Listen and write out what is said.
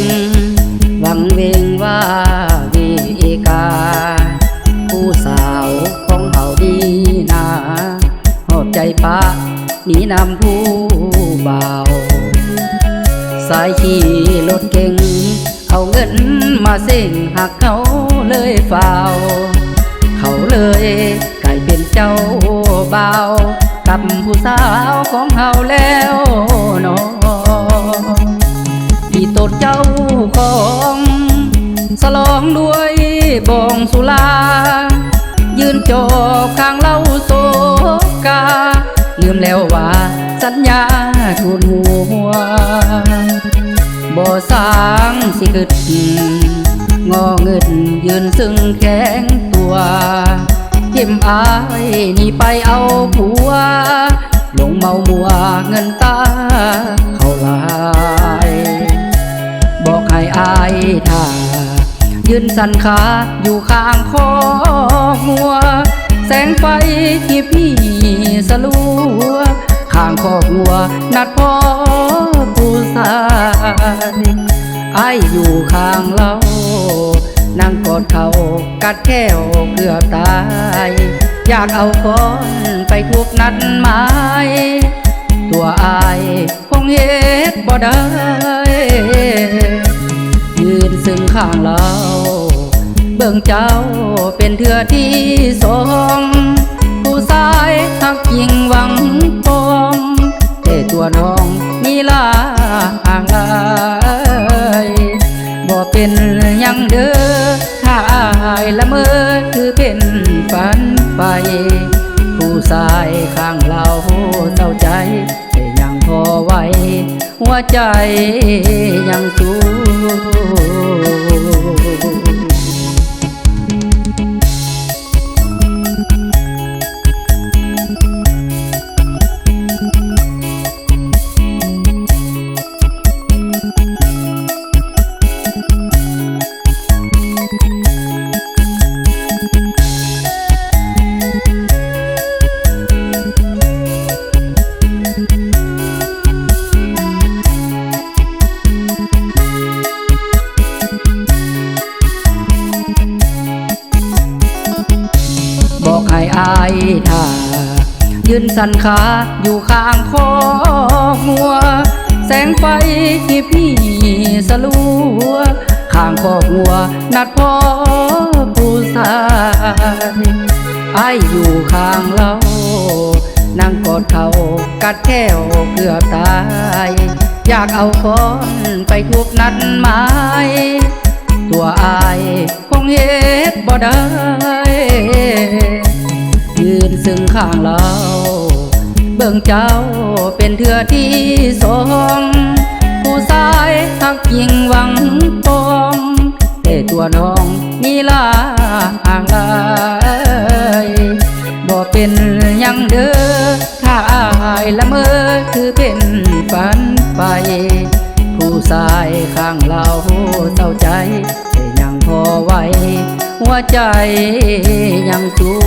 งหวังเวงว่าวีกา ผู้สาวของเฮาดีนาหอบใจปะหนีนำผู้เบาสายขี่รถเก่ง เอาเงินมาเส่งหักเขาเลยเฝ้า เขาเลยกลายเป็นเจ้าเบากับผู้สาวของเฮาแล้วเนอที่ต ดเจ้าของสลองด้วยบองสุลา ยืนจอบข้างเล่าโซกา ลืมแล้วว่าสัญญาทุนหัวบ่สร้างสิกึดงอเงินยืนซึ่งแข็งตัวเก็มอายนี่ไปเอาผัว ลงเมามัวเงินตา ยืนสันขาอยู่ข้างคองัว แสงไฟที่พี่สลัว ข้างคอกงัว นัดพ่อผู้สายไออยู่ข้างเรา นั่งกอดเขากัดแก้วเกือบตาย อยากเอาก้อนไปทุกนัดหมายตัวอายคงเฮ็ดบ่ได้ยืนซึ่งข้างเรา เบิ่งเจ้าเป็นเถื่อที่สองผู้ชายหักยิงหวังปองแต่ตัวน้องมีลาห่างลายบ่เป็นยังเด้อถ้าอายละเมอคือเป็นฝันไป ผู้ชายข้างเราเศร้าใจแต่ยังพอไหวหัวใจยังสู้ ยืนสันขาอยู่ข้างคองัว แสงไฟที่พี่สลัว ข้างคอกัว นัดพ่อผู้สายไอายอยู่ข้างเรา นั่งกอดเขากัดแก้วเกือบตาย อยากเอาค้อนไปทุบนัดหมายตัวอายคงเฮ็ดบ่ได้ยืนซึ่งข้างเรา เบิ่งเจ้าเป็นเถื่อที่สองผู้ชายหักยิงหวังปองแต่ตัวน้องมีลาห่างลายบ่เป็นยังเด้อถ้าอายละเมอคือเป็นฝันไป ผู้ชายข้างเราเศร้าใจแต่ยังพอไหวหัวใจยังสู้